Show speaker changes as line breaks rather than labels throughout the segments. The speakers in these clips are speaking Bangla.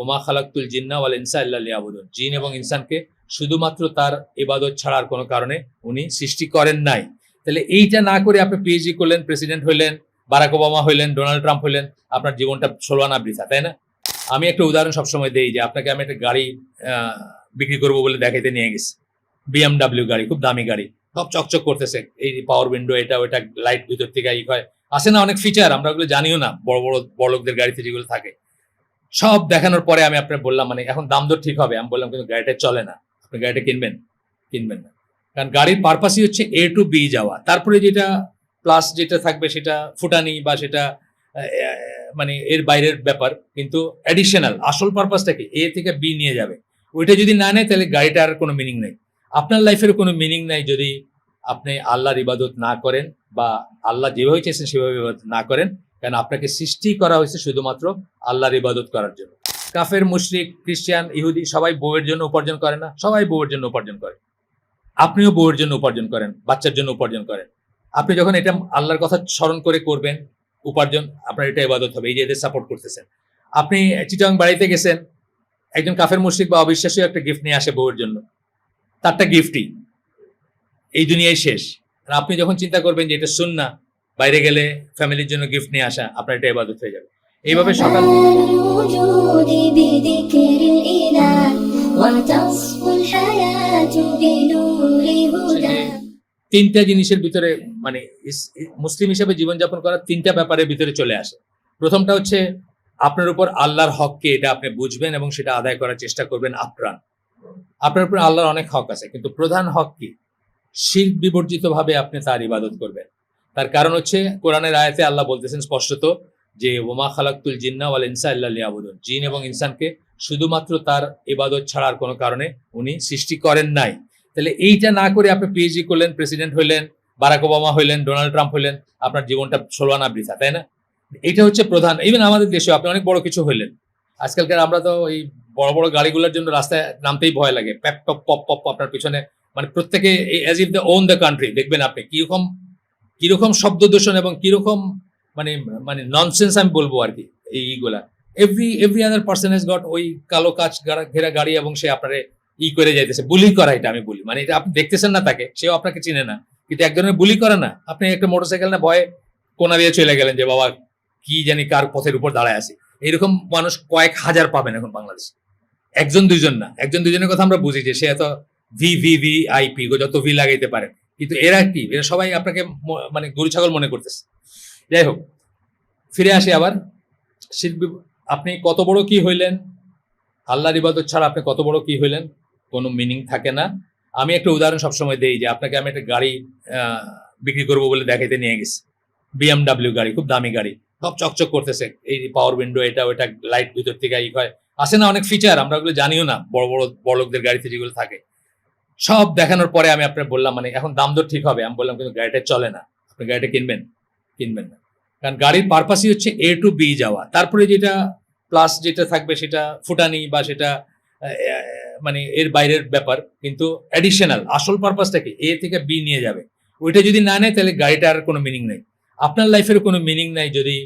ওমা খালাক্তুল জিন্না ওয়াল ইনসা ইল্লা লিয়াবুদুন। জিন এবং ইনসানকে শুধুমাত্র তার ইবাদত ছাড়ার কোনো কারণে উনি সৃষ্টি করেন নাই। তাহলে এইটা না করে আপনি পিএইচডি করলেন প্রেসিডেন্ট হইলেন, বারাক ওবামা হইলেন, ডোনাল্ড ট্রাম্প হইলেন, আপনার জীবনটা ষোলো আনা বৃথা, তাই না? আমি একটা উদাহরণ সবসময় দিই যে আপনাকে আমি একটা গাড়ি বিক্রি করব বলে দেখাইতে নিয়ে গেছি। বিএমডাব্লিউ গাড়ি, খুব দামি গাড়ি। সব চকচক করতেছে। এই পাওয়ার উইন্ডো এটা, ওটা লাইট ভিতর থেকে ই হয়। আসে না অনেক ফিচার আমরা ওগুলো জানিও না, বড় বড় বড় লোকদের গাড়িতে যেগুলো থাকে। সব দেখানোর পরে আমি আপনার বললাম মানে এখন দাম দর ঠিক হবে। আমি বললাম, কিন্তু গাড়িটা চলে না। আপনি গাড়িটা কিনবেন? কিনবেন না। কারণ গাড়ির পারপাসই হচ্ছে এ টু বি যাওয়া। তারপরে যেটা প্লাস যেটা থাকবে সেটা ফুটানি বা সেটা মানে এর বাইরের ব্যাপার। কিন্তু অ্যাডিশনাল আসল পারপাসটা কি? এ থেকে বি নিয়ে যাবে। ওইটা যদি না নেয়, তাহলে গাড়িটার কোনো মিনিং নেই। আপনার লাইফের কোনো মিনিং নাই যদি আপনি আল্লাহর ইবাদত না করেন বা আল্লাহ যেভাবে চেয়েছেন সেভাবে ইবাদত না করেন। কারণ আপনাকে সৃষ্টি করা হয়েছে শুধুমাত্র আল্লাহর ইবাদত করার জন্য। কাফের, মুশরিক, খ্রিস্টান, ইহুদি সবাই বউয়ের জন্য উপার্জন করে না। সবাই বউয়ের জন্য উপার্জন করে। আপনিও বউয়ের জন্য উপার্জন করেন, বাচ্চার জন্য উপার্জন করেন। আপনি যখন এটা আল্লাহর কথা স্মরণ করে করবেন, উপার্জন, আপনার এটা ইবাদত হবে, এই যে এদের সাপোর্ট করতেছেন। আপনি চিটাং বাড়িতে গেছেন, একজন কাফের, মুশরিক বা অবিশ্বাসী একটা গিফট নিয়ে আসে বউয়ের জন্য। তারটা গিফটই এই দুনিয়ায় শেষ। আপনি যখন চিন্তা করবেন যে এটা শুন না বাইরে গেলে ফ্যামিলির জন্য গিফট নিয়ে আসা আপনার এটা এবাদত হয়ে যাবে। এইভাবে সকাল তিনটা জিনিসের ভিতরে মানে মুসলিম হিসেবে জীবনযাপন করার তিনটা ব্যাপারের ভিতরে চলে আসে। প্রথমটা হচ্ছে আপনার উপর আল্লাহর হককে এটা আপনি বুঝবেন এবং সেটা আদায় করার চেষ্টা করবেন আপ্রাণ। আপনার উপর আল্লাহর অনেক হক আছে কিন্তু প্রধান হক কি? শির বিবর্জিতভাবে আপনি তার ইবাদত করবেন। তার কারণ হচ্ছে কোরআনের আয়াতে আল্লাহ বলতেছেন স্পষ্টত যে, ওমা খালাক্তুল জিন্না ওয়াল ইনসা ইল্লা লিয়াবুদুন। জিন এবং ইনসানকে শুধুমাত্র তার এবাদত ছাড়ার কোনো কারণে উনি সৃষ্টি করেন নাই। তাহলে এইটা না করে আপনি পিএইচডি করলেন, প্রেসিডেন্ট হইলেন, বারাক ওবামা হইলেন, ডোনাল্ড ট্রাম্প হইলেন, আপনার জীবনটা ষোলো আনা বৃথা, তাই না? এটা হচ্ছে প্রধান ইভেন আমাদের দেশে আপনি অনেক বড় কিছু হইলেন। আজকালকার আমরা তো এই বড় বড় গাড়িগুলোর জন্য রাস্তায় নামতেই ভয় লাগে। প্যাপ, টপ, পপ পপ, আপনার পিছনে মানে প্রত্যেকে as if the own the country দেখবেন আপনি, কীরকম কীরকম শব্দ দূষণ এবং কীরকম মানে মানে ননসেন্স আমি বলব আর কি এইগুলা every every other person has got ওই কালো কাজ ঘেরা গাড়ি এবং সে আপনারে ই করে যাইতেছে, বুলি করা এটা আমি বলি। মানে এটা আপনি দেখতেছেন না তাকে, সেও আপনাকে চিনে না। কিন্তু এক ধরনের বুলি করে না। আপনি একটা মোটরসাইকেল না ভয়ে কোনা দিয়ে চলে গেলেন যে, বাবা, কি জানি কার পথের উপর দাঁড়ায় আছি? এরকম মানুষ কয়েক হাজার পাবেন এখন বাংলাদেশে। একজন দুইজন না। একজন দুইজনের কথা আমরা বুঝি যে, সে এত ভি ভি ভি আইপি যত ভি লাগাইতে পারে। কিন্তু এরা কি? এরা সবাই আপনাকে মানে গরু ছাগল মনে করতেছে। যাই হোক, ফিরে আসি আবার। শিল্পী আপনি কত বড় কি হইলেন? আল্লাহর ইবাদত ছাড়া আপনি কত বড় কি হইলেন? কোনো মিনিং থাকে না। আমি একটা উদাহরণ সবসময় দেই যে আপনাকে আমি একটা গাড়ি বিক্রি করব বলে দেখাইতে নিয়ে গেছি। বিএমডাব্লিউ গাড়ি, খুব দামি গাড়ি। সব চকচক করতেছে। এই পাওয়ার উইন্ডো এটা ওটা লাইট ভিতর থেকে ই হয়। আসে না অনেক ফিচার আমরা ওগুলো জানিও না। বড় বড় বড় লোকদের গাড়িতে যেগুলো থাকে। সব দেখানোর পরে আমি আপনার বললাম মানে এখন দাম দর ঠিক হবে। আমি বললাম, কিন্তু গাড়িটা চলে না। আপনি গাড়িটা কিনবেন? কিনবেন না। কারণ গাড়ির পারপাসই হচ্ছে এ টু বি যাওয়া। তারপরে যেটা প্লাস যেটা থাকবে সেটা ফুটানি বা সেটা মানে এর বাইরের ব্যাপার। কিন্তু অ্যাডিশনাল আসল পারপাসটা কি? এ থেকে বি নিয়ে যাবে। ওইটা যদি না নেয়, তাহলে গাড়িটার কোনো মিনিং নেই। আপনার লাইফের কোনো মিনিং নাই যদি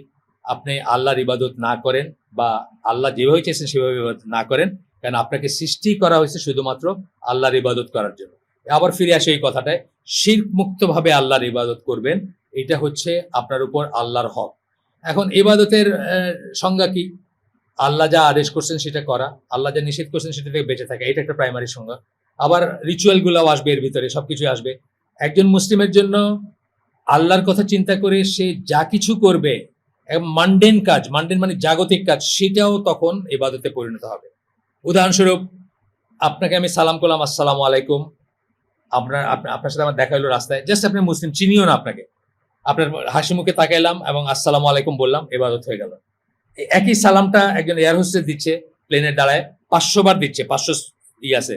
আপনি আল্লাহর ইবাদত না করেন বা আল্লাহ যেভাবে চেয়েছেন সেভাবে ইবাদত না করেন। কারণ আপনাকে সৃষ্টি করা হয়েছে শুধুমাত্র আল্লাহর ইবাদত করার জন্য। আবার ফিরে আসে এই কথাটায়, শির্ক মুক্তভাবে আল্লাহর ইবাদত করবেন, এটা হচ্ছে আপনার উপর আল্লাহর হক। এখন ইবাদতের সংজ্ঞা কি? আল্লাহ যা আদেশ করছেন সেটা করা, আল্লাহ যা নিষেধ করছেন সেটা থেকে বেঁচে থাকা, এটা একটা প্রাইমারি সংজ্ঞা। আবার রিচুয়াল গুলাও আসবে এর ভিতরে সবকিছু আসবে। একজন মুসলিমের জন্য আল্লাহর কথা চিন্তা করে সে যা কিছু করবে মান্ডেন কাজ মান্ডেন মানে জাগতিক কাজ, সেটাও তখন ইবাদতে পরিণত হবে। উদাহরণস্বরূপ, আপনাকে আমি সালাম করলাম, আসসালামু আলাইকুম। আপনার আপনার সাথে আমার দেখা হলো রাস্তায়। জাস্ট আপনি মুসলিম, চিনিও না আপনাকে। আপনার হাসি মুখে তাকাইলাম এবং আসসালামু আলাইকুম বললাম, এবাদত হয়ে গেল। একই সালামটা একজন এয়ার হোস্টেস দিচ্ছে প্লেনের দাঁড়ায়, পাঁচশো বার দিচ্ছে, পাঁচশো ই আছে।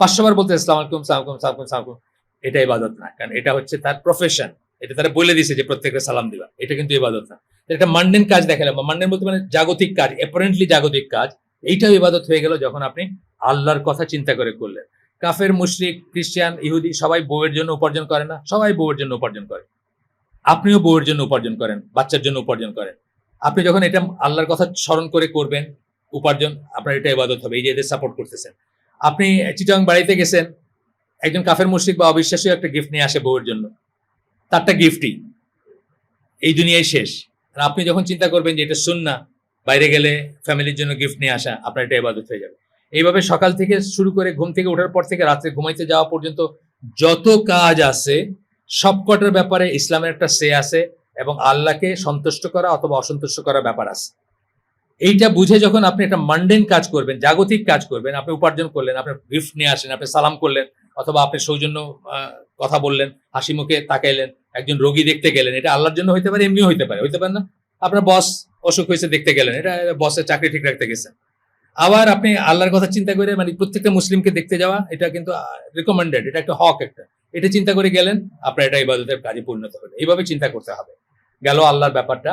পাঁচশো বার বলতে, আসসালাম আলাইকুম, সালাম আলাইকুম, সালাম সালাম এটা ইবাদত না, কারণ এটা হচ্ছে তার প্রফেশন এটা তারা বলে দিছে যে, প্রত্যেকটা সালাম দিবা। এটা কিন্তু ইবাদত না। এটা মান্ডেন কাজ দেখালাম। মান্ডেন বলতে মানে জাগতিক কাজ অ্যাপারেন্টলি জাগতিক কাজ। এইটাও ইবাদত হয়ে গেল যখন আপনি আল্লাহর কথা চিন্তা করে করলেন। কাফের, মুশরিক, খ্রিস্টান, ইহুদি সবাই বউয়ের জন্য উপার্জন করে না। সবাই বউয়ের জন্য উপার্জন করে। আপনিও বউয়ের জন্য উপার্জন করেন, বাচ্চার জন্য উপার্জন করেন। আপনি যখন এটা আল্লাহর কথা স্মরণ করে করবেন, উপার্জন, আপনার এটা ইবাদত হবে। এই যে এদের সাপোর্ট করতেছেন। আপনি চিটাং বাড়িতে গেছেন, একজন কাফের, মুশরিক বা অবিশ্বাসী একটা গিফট নিয়ে আসে বউয়ের জন্য। তারটা গিফটই এই দুনিয়ায় শেষ। আর আপনি যখন চিন্তা করবেন যে এটা শুননা বাইরে গেলে ফ্যামিলির জন্য গিফট নিয়ে আসা আপনার এটা ইবাদত হয়ে যাবে। এইভাবে সকাল থেকে শুরু করে ঘুম থেকে ওঠার পর থেকে রাত্রে ঘুমাইতে যাওয়া পর্যন্ত যত কাজ আছে, সবকটার ব্যাপারে ইসলামের একটা সে আছে এবং আল্লাহকে সন্তুষ্ট করা অথবা অসন্তুষ্ট করার ব্যাপার আছে। এইটা বুঝে যখন আপনি একটা মান্ডেন কাজ করবেন, জাগতিক কাজ করবেন, আপনি উপার্জন করলেন, আপনি গিফট নিয়ে আসেন আপনি সালাম করলেন, অথবা আপনি সৌজন্য কথা বললেন, হাসি মুখে তাকাইলেন, একজন রোগী দেখতে গেলেন, এটা আল্লাহর জন্য হইতে পারে, এমনিও হইতে পারে হইতে পারে না। আপনার বস অসুখ হয়েছে দেখতে গেলেন। এটা বসের চাকরি ঠিক রাখতে গেছেন আবার আপনি আল্লাহর কথা চিন্তা করে মানে প্রত্যেকটা মুসলিমকে দেখতে যাওয়া, এটা কিন্তু রেকমেন্ডেড এটা একটা হক একটা। এটা চিন্তা করে গেলেন, আপনার এটা ইবাদতের কাজে পরিণত হবে এইভাবে চিন্তা করতে হবে। গেল আল্লাহর ব্যাপারটা।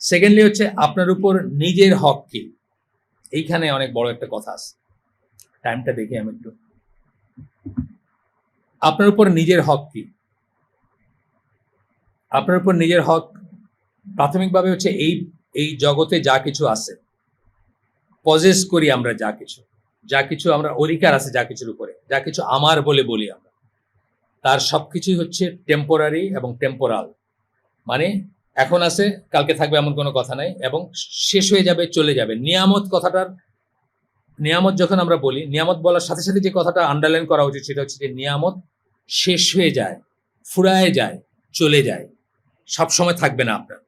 সেকেন্ডলি হচ্ছে, আপনার উপর নিজের হক কি? এইখানে অনেক বড় একটা কথা আছে। টাইমটা দেখি আমি একটু। আপনার উপর নিজের হক কি? আপনার উপর নিজের হক প্রাথমিকভাবে হচ্ছে এই এই জগতে যা কিছু আছে পজেস করি আমরা যা কিছু। যা কিছু আমরা অধিকার আছে যা কিছুর উপরে। যা কিছু আমার বলে বলি আমরা। তার সব কিছুই হচ্ছে টেম্পোরারি এবং টেম্পোরাল মানে এখন আছে, কালকে থাকবে এমন কোনো কথা নাই এবং শেষ হয়ে যাবে, চলে যাবে। নিয়ামত কথাটার, নিয়ামত যখন আমরা বলি, নিয়ামত বলার সাথে সাথে যে কথাটা আন্ডারলাইন করা উচিত সেটা হচ্ছে যে নিয়ামত শেষ হয়ে যায়, ফুরায় যায়, চলে যায়। সব সময় থাকবে না আপনার।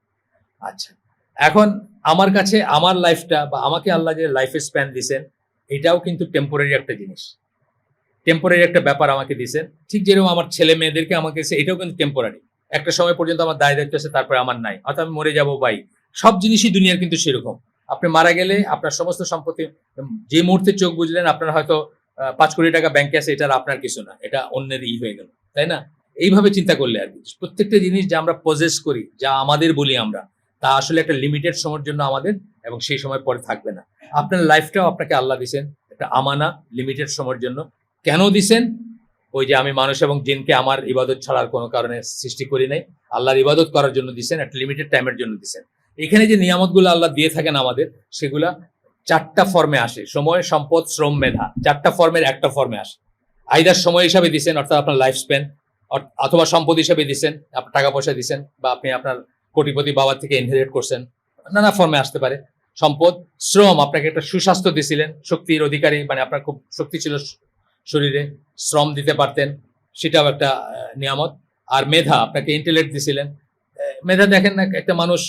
আচ্ছা। এখন আমার কাছে আমার লাইফটা বা আমাকে আল্লাহ যে লাইফ স্প্যান দিছেন, এটাও কিন্তু টেম্পোরারি একটা জিনিস। টেম্পোরারি একটা ব্যাপার আমাকে দিছেন। ঠিক যেরকম আমার ছেলে মেয়েদেরকে আমাকে এটাও কিন্তু টেম্পোরারি একটা সময় পর্যন্ত আমার দায় দায়িত্ব আছে, তারপরে আমার নাই। অর্থাৎ আমি মরে যাব বাই সব জিনিসই দুনিয়ার কিন্তু সেরকম। আপনি মারা গেলে আপনার সমস্ত সম্পত্তি যে মুহূর্তে চোখ বুঝলেন, আপনার হয়তো পাঁচ কোটি টাকা ব্যাংকে আছে, এটা আপনার কিছু না। এটা অন্যের ই হয়ে গেল। তাই না? এইভাবে চিন্তা করলে আর কি। প্রত্যেকটা জিনিস যা আমরা পজেস করি, যা আমাদের বলি আমরা তা আসলে একটা লিমিটেড সময়ের জন্য আমাদের এবং সেই সময় পরে থাকবে না। আপনার লাইফটাও আপনাকে আল্লাহ দিছেন, একটা আমানা লিমিটেড সময়ের জন্য। কেন দিছেন? ওই যে আমি মানুষ এবং জিনকে আমার ইবাদত ছাড়ার কোনো কারণে সৃষ্টি করি নাই। আল্লাহর ইবাদত করার জন্য দিছেন, একটা লিমিটেড টাইমের জন্য দিছেন। এখানে যে নিয়ামতগুলো আল্লাহ দিয়ে থাকেন আমাদের, সেগুলা চারটা ফর্মে আসে। সময়, সম্পদ, শ্রম, মেধা। চারটা ফর্মের একটা ফর্মে আসে। আইদার সময় হিসাবে দিছেন, অর্থাৎ আপনার লাইফ স্প্যান অথবা সম্পদ হিসাবে দিছেন, আপনার টাকা পয়সা দিছেন, বা আপনি আপনার কোটিপতি বাবার থেকে ইনহেরিট করছেন, নানা ফর্মে আসতে পারে। সম্পদ, শ্রম, আপনাকে একটা সুস্বাস্থ্য দিছিলেন, শক্তির অধিকারী মানে আপনার খুব শক্তি ছিল শরীরে, শ্রম দিতে পারতেন, সেটাও একটা নিয়ামত। আর মেধা, আপনাকে ইন্টেলেক্ট দিছিলেন। মেধা দেখেন না, একটা মানুষ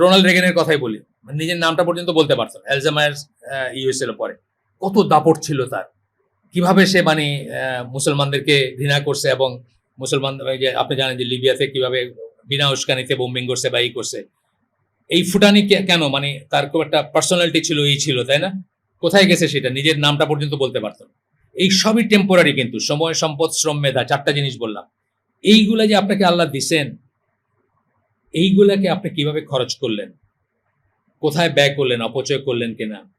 রোনাল্ড রেগেনের কথাই বলি মানে নিজের নামটা পর্যন্ত বলতে পারতেন অ্যালজামায়ার ইউএসএল পরে। কত দাপট ছিল তার। কীভাবে সে মানে মুসলমানদেরকে ঘৃণা করছে এবং মুসলমান আপনি জানেন যে লিবিয়াতে কীভাবে বিনা উস্কানিতে বোম্বিং করছে বা এই করছে। এই ফুটানি কেন? মানে তার খুব একটা পার্সোনালিটি ছিল এই ছিল, তাই না? কোথায় গেছে সেটা? নিজের নামটা পর্যন্ত বলতে পারতো। এই সবই টেম্পোরারি কিন্তু, সময়, সম্পদ, শ্রম, মেধা, চারটা জিনিস বললাম। এইগুলা যে আপনাকে আল্লাহ দিছেন, এইগুলাকে আপনি কীভাবে খরচ করলেন? কোথায় ব্যয় করলেন? অপচয় করলেন কিনা?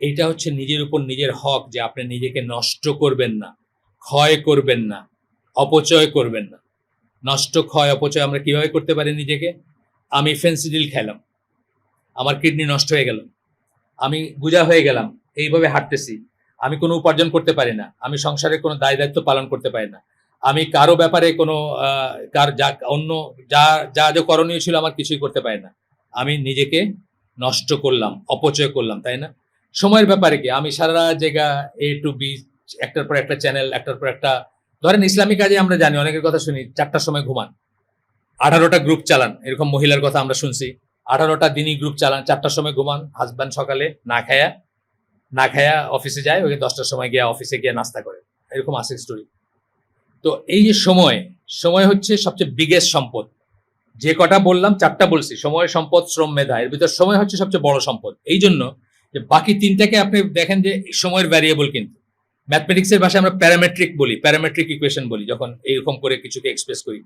এটা হচ্ছে নিজের উপর নিজের হক যে আপনি নিজেকে নষ্ট করবেন না, ক্ষয় করবেন না, অপচয় করবেন না। নষ্ট ক্ষয় অপচয় আমরা কীভাবে করতে পারি নিজেকে? আমি ফেন্সিডিল খেলাম। আমার কিডনি নষ্ট হয়ে গেল। আমি গুজা হয়ে গেলাম। এইভাবে হাঁটতেছি। আমি কোনো উপার্জন করতে পারি না। আমি সংসারের কোনো দায় দায়িত্ব পালন করতে পারি না। আমি কারও ব্যাপারে কোনো কার যা, অন্য যা যা যা করণীয় ছিল আমার কিছুই করতে পারি না। আমি নিজেকে নষ্ট করলাম, অপচয় করলাম, তাই না? সময়ের ব্যাপারে কি? আমি সারা জায়গা এ টু বি একটার পর একটা চ্যানেল একটার পর একটা ধরেন ইসলামী কাজে আমরা জানি, অনেকের কথা শুনি, চারটার সময় ঘুমান। আঠারোটা গ্রুপ চালান, এরকম মহিলার কথা আমরা শুনছি। আঠারোটা দিনই গ্রুপ চালান, চারটার সময় ঘুমান হাজব্যান্ড সকালে না খায়া না খায়া অফিসে যায় ওই দশটার সময় গিয়ে অফিসে গিয়ে নাস্তা করে। এরকম আছে স্টোরি তো এই যে সময় সময় হচ্ছে সবচেয়ে বিগেস্ট সম্পদ। যে কটা বললাম, চারটা বলছি, সময়, সম্পদ, শ্রম, মেধা, এর ভিতর সময় হচ্ছে সবচেয়ে বড় সম্পদ। এই জন্য যে বাকি তিনটাকে আপনি দেখেন যে সময়ের ভ্যারিয়েবল কিন্তু। ম্যাথমেটিক্সের ভাষায় আমরা প্যারামেট্রিক বলি প্যারামেট্রিক ইকুয়েশন বলি, যখন এইরকম করে কিছুকে এক্সপ্রেস করি।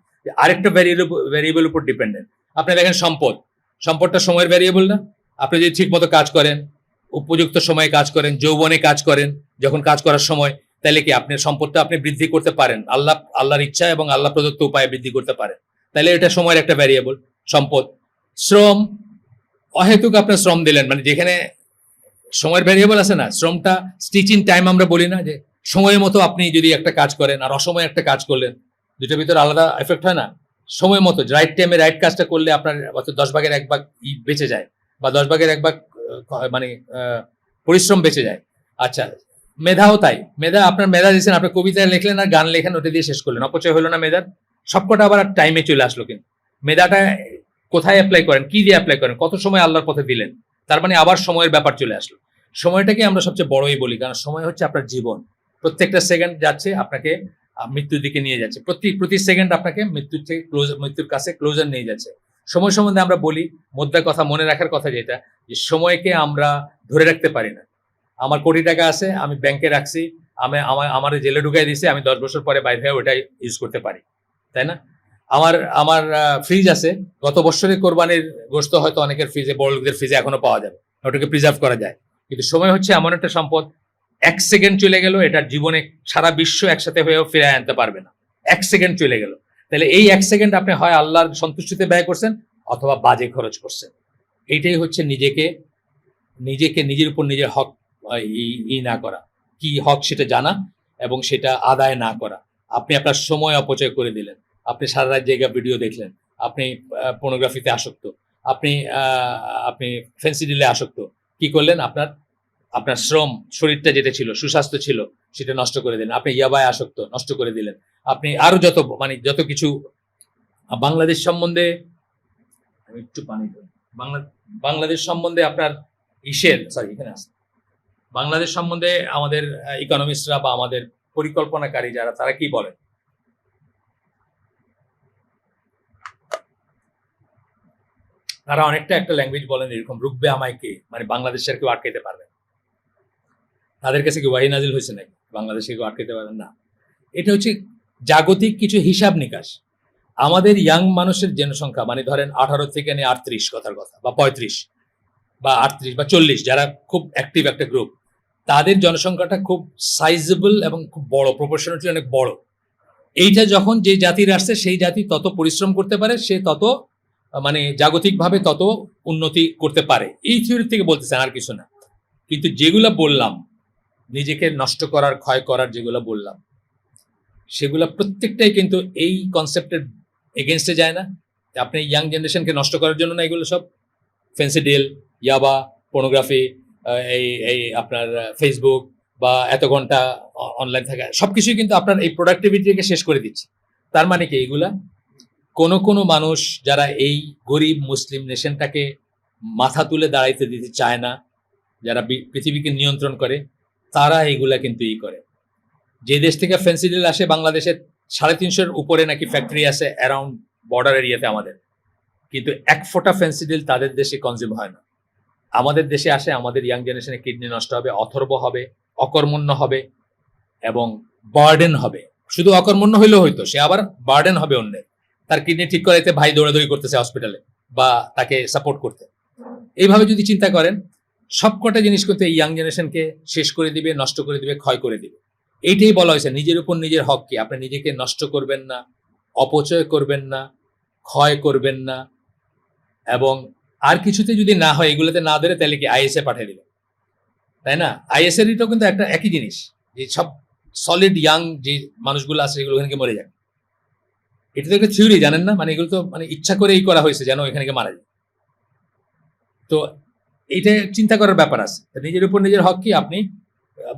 আরেকটা ভ্যারিয়েবল ভ্যারিয়েবল উপর ডিপেন্ডেন্ট আপনি দেখেন সম্পদ। সম্পদটা সময়ের ভ্যারিয়েবল না। আপনি যদি ঠিক মতো কাজ করেন, উপযুক্ত সময়ে কাজ করেন, যৌবনে কাজ করেন, যখন কাজ করার সময়, তাহলে কি আপনার সম্পদটা আপনি বৃদ্ধি করতে পারেন। আল্লাহ, আল্লাহর ইচ্ছা এবং আল্লাহ প্রদত্ত উপায়ে বৃদ্ধি করতে পারেন। তাহলে এটা সময়ের একটা ভ্যারিয়েবল সম্পদ। শ্রম, অহেতুক আপনার শ্রম দিলেন মানে যেখানে সময়ের ভ্যারিয়েবল আছে না, শ্রমটা স্টিচিং টাইম আমরা বলি না যে সময় মতো আপনি যদি একটা কাজ করেন আর অসময়ে একটা কাজ করলেন দুটোর ভিতরে আলাদা এফেক্ট হয় না? সময় মতো রাইট টাইমে রাইট কাজটা করলে আপনার হয়তো দশ ভাগের এক ভাগ বেঁচে যায় বা দশ ভাগের এক ভাগ মানে পরিশ্রম বেঁচে যায়। আচ্ছা মেধাও তাই। মেধা, আপনার মেধা দিয়েছেন, আপনার কবিতা লিখলেন আর গান লেখেন, ওটা দিয়ে শেষ করলেন। অপচয় হলো না মেধার। সবকটা আবার টাইমে চলে আসলো কিন্তু মেধাটা কোথায় অ্যাপ্লাই করেন? কি দিয়ে অ্যাপ্লাই করেন? কত সময় আল্লাহর পথে দিলেন? তার মানে আবার সময়ের ব্যাপার চলে আসলো। সময়টাকে আমরা সবচেয়ে বড়ই বলি, কারণ সময় হচ্ছে আপনার জীবন। প্রত্যেকটা সেকেন্ড যাচ্ছে, আপনাকে মৃত্যুর দিকে নিয়ে যাচ্ছে। প্রতি প্রতি সেকেন্ড আপনাকে মৃত্যুর থেকে ক্লোজ, মৃত্যুর কাছে ক্লোজার নিয়ে যাচ্ছে। সময় সম্বন্ধে আমরা বলি মোদ্দা কথা মনে রাখার কথা যেটা, যে সময়কে আমরা ধরে রাখতে পারি না। আমার কোটি টাকা আছে, আমি ব্যাংকে রাখছি, আমি, আমার আমার জেলে ঢুকাই দিছে, আমি দশ বছর পরে বাইরে হয়ে ওটাই ইউজ করতে পারি। তাই না? আমার আমার ফ্রিজ আছে। গত বছরে কোরবানির গোস্ত হয়তো অনেকের ফ্রিজে বড় লোকদের ফ্রিজে এখনও পাওয়া যাবে। ওটাকে প্রিজার্ভ করা যায়। কিন্তু সময় হচ্ছে এমন একটা সম্পদ, এক সেকেন্ড চলে গেল, এটার জীবনে সারা বিশ্ব একসাথে হয়েও ফিরে আনতে পারবে না। এক সেকেন্ড চলে গেল। তাহলে এই এক সেকেন্ড আপনি হয় আল্লাহর সন্তুষ্টিতে ব্যয় করছেন, অথবা বাজে খরচ করছেন। এইটাই হচ্ছে নিজেকে নিজেকে নিজের উপর নিজের হক ই না করা। কি হক সেটা জানা এবং সেটা আদায় না করা। আপনি আপনার সময় অপচয় করে দিলেন। আপনি সারা রাত জায়গা ভিডিও দেখলেন, আপনি পর্নোগ্রাফিতে আসক্ত, আপনি আপনি ফেন্সি ডিলে আসক্ত, কি করলেন আপনার আপনার শ্রম, শরীরটা যেটা ছিল, সুস্বাস্থ্য ছিল, সেটা নষ্ট করে দিলেন, আপনি ইয়াবায় আসক্ত, নষ্ট করে দিলেন, আপনি আরও যত মানে যত কিছু বাংলাদেশ সম্বন্ধে, আমি একটু পানি বাংলা, বাংলাদেশ সম্বন্ধে আপনার ইসের সরি এখানে আছে বাংলাদেশ সম্বন্ধে আমাদের ইকোনমিস্টরা বা আমাদের পরিকল্পনাকারী যারা, তারা কি বলেন? তারা অনেকটা একটা ল্যাঙ্গুয়েজ বলেন এরকম রুকবে আমায় কে? মানে বাংলাদেশের কেউ আটকাইতে পারবে। তাদের কাছে কি ওয়াহি নাজিল হয়েছে নাকি? বাংলাদেশে কেউ আটকাইতে পারবেন না। এটা হচ্ছে জাগতিক কিছু হিসাব নিকাশ। আমাদের ইয়াং মানুষের জনসংখ্যা মানে ধরেন আঠারো থেকে নিয়ে আটত্রিশ কথার কথা, বা পঁয়ত্রিশ, বা আটত্রিশ, বা চল্লিশ, যারা খুব অ্যাক্টিভ একটা গ্রুপ তাদের জনসংখ্যাটা খুব সাইজেবল এবং খুব বড় প্রপোর্শনালি অনেক বড়। এইটা যখন যে জাতির আসছে, সেই জাতি তত পরিশ্রম করতে পারে, সে তত মানে জাগতিকভাবে তত উন্নতি করতে পারে। এই থিওরি থেকে বলতেছেন আর কিছু না। কিন্তু যেগুলো বললাম, নিজেকে নষ্ট করার, ক্ষয় করার যেগুলো বললাম, সেগুলো প্রত্যেকটাই কিন্তু এই কনসেপ্টের এগেনস্টে যায় না। আপনি ইয়াং জেনারেশনকে নষ্ট করার জন্য না এগুলো সব। ফেন্সিডিল ইয়াবা পর্নোগ্রাফি এই এই আপনার ফেসবুক বা এত ঘণ্টা অনলাইন থাকা, সবকিছুই কিন্তু আপনার এই প্রোডাক্টিভিটিকে শেষ করে দিচ্ছে। তার মানে কি এইগুলা কোন কোনো মানুষ যারা এই গরিব মুসলিম নেশনটাকে মাথা তুলে দাঁড়াইতে দিতে চায় না, যারা পৃথিবীকে নিয়ন্ত্রণ করে, তারা এইগুলা কিন্তু ই করে। যে দেশ থেকে ফেন্সিডিল আসে বাংলাদেশের সাড়ে তিনশোর উপরে নাকি ফ্যাক্টরি আছে অ্যারাউন্ড বর্ডার এরিয়াতে আমাদের। কিন্তু এক ফোঁটা ফেন্সিডিল তাদের দেশে কনজিউম হয় না। আমাদের দেশে আসে, আমাদের ইয়াং জেনারেশনের কিডনি নষ্ট হবে, অথর্ব হবে, অকর্মণ্য হবে এবং বার্ডেন হবে। শুধু অকর্মণ্য হইলেও হইতো, সে আবার বার্ডেন হবে অন্যের। তার কিডনি ঠিক করাইতে ভাই দৌড়াদৌড়ি করতেছে হসপিটালে বা তাকে সাপোর্ট করতে। এইভাবে যদি চিন্তা করেন, সবকটা জিনিস কিন্তু এই ইয়াং জেনারেশনকে শেষ করে দিবে, নষ্ট করে দিবে, ক্ষয় করে দিবে। এইটাই বলা হয়েছে, নিজের উপর নিজের হক কি? আপনি নিজেকে নষ্ট করবেন না, অপচয় করবেন না, ক্ষয় করবেন না, এবং আর কিছুতে যদি না হয়, এগুলোতে না ধরে তাহলে কি আইএসএ পাঠিয়ে দিবে তাই না? আইএসএর এটাও কিন্তু একটা একই জিনিস, যে সব সলিড ইয়াং যে মানুষগুলো আছে, সেগুলো ওখানে মরে যায় এটা তো একটা থিওরি জানেন না? মানে এগুলো তো মানে ইচ্ছা করেই করা হয়েছে যেন এখানে মারা যায়। তো এইটা চিন্তা করার ব্যাপার আছে। নিজের উপর নিজের হক কি? আপনি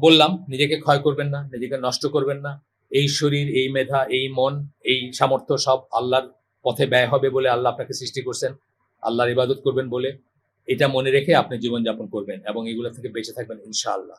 বললাম, নিজেকে ক্ষয় করবেন না, নিজেকে নষ্ট করবেন না। এই শরীর, এই মেধা, এই মন, এই সামর্থ্য সব আল্লাহর পথে ব্যয় হবে বলে আল্লাহ আপনাকে সৃষ্টি করছেন। আল্লাহর ইবাদত করবেন বলে। এটা মনে রেখে আপনি জীবনযাপন করবেন এবং এগুলো থেকে বেঁচে থাকবেন ইনশাআল্লাহ।